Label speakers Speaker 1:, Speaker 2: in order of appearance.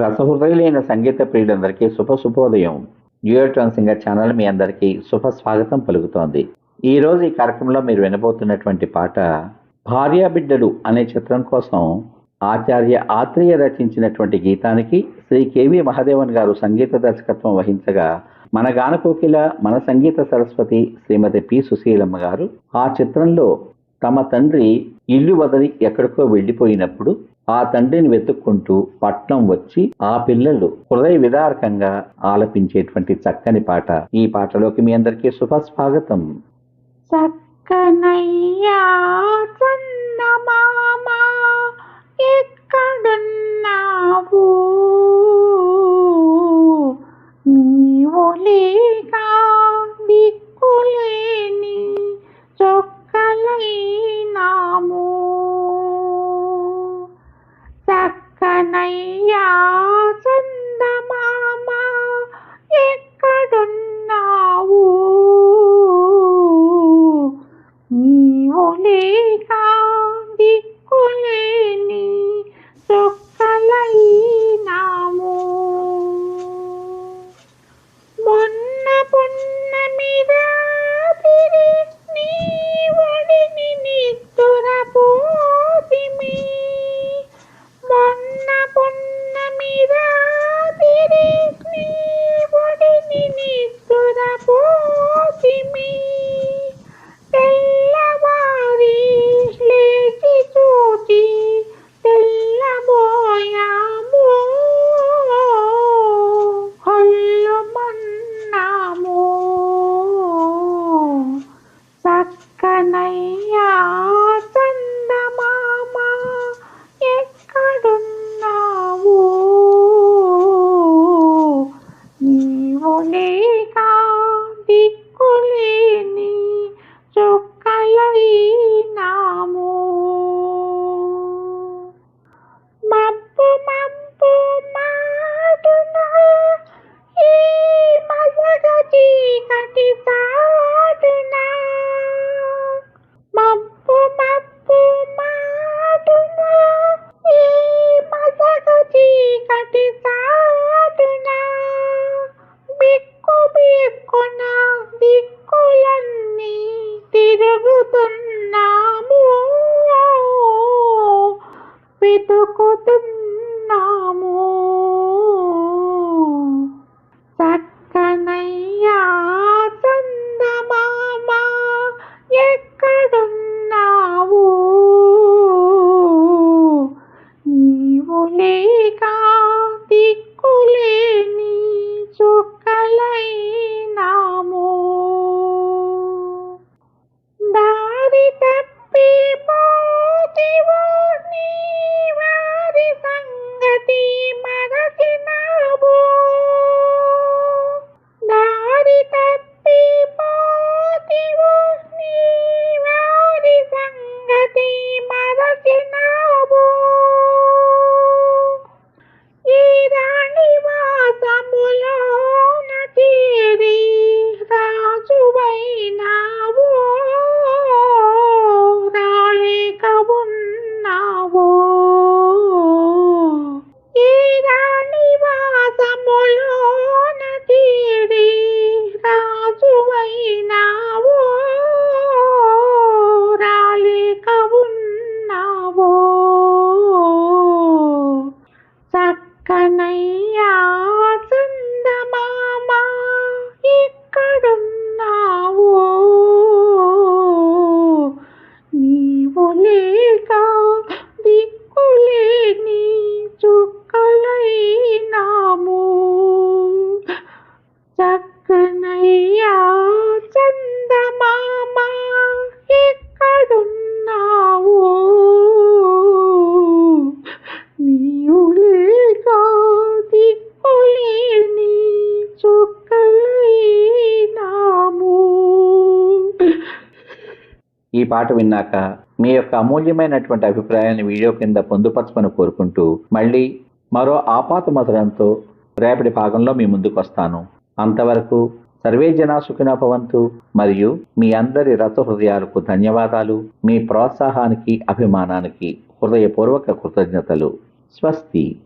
Speaker 1: రసహృదయులైన సంగీత ప్రియులందరికీ శుభ శుభోదయం. జియోట్రాన్ సింగర్ ఛానల్ మీ అందరికీ శుభ స్వాగతం పలుకుతోంది. ఈరోజు ఈ కార్యక్రమంలో మీరు వినబోతున్నటువంటి పాట భార్యాబిడ్డలు అనే చిత్రం కోసం ఆచార్య ఆత్రేయ రచించినటువంటి గీతానికి శ్రీ కేవి మహాదేవన్ గారు సంగీత దర్శకత్వం వహించగా మన గానకోకిల మన సంగీత సరస్వతి శ్రీమతి పి సుశీలమ్మ గారు ఆ చిత్రంలో తమ తండ్రి ఇల్లు వదిలి ఎక్కడికో వెళ్ళిపోయినప్పుడు ఆ తండ్రిని వెతుక్కుంటూ పట్నం వచ్చి ఆ పిల్లలు హృదయ విదారకంగా ఆలపించేటువంటి చక్కని పాట. ఈ పాటలోకి మీ అందరికీ శుభస్వాగతం
Speaker 2: చక్కనయ్యా చందమామ ఎక్కడున్నావు? ఒకటి సాటున బిక్కు బిక్కున దిక్కులన్నీ తిరుగుతున్నాము. వెతుకుతున్నాము. చక్కనయ్యా చందమామ ఎక్కడున్నావు? నీవు లేక ఈ రాణి రాజువైనా ఈ
Speaker 1: పాట విన్నాక మీ యొక్క అమూల్యమైనటువంటి అభిప్రాయాన్ని వీడియో కింద పొందుపరచమని కోరుకుంటూ మళ్ళీ మరో ఆపాత మధురంతో రేపటి భాగంలో మీ ముందుకు వస్తాను. అంతవరకు సర్వే జనా సుఖినోపవంతు మరియు మీ అందరి రస హృదయాలకు ధన్యవాదాలు. మీ ప్రోత్సాహానికి అభిమానానికి హృదయపూర్వక కృతజ్ఞతలు. స్వస్తి.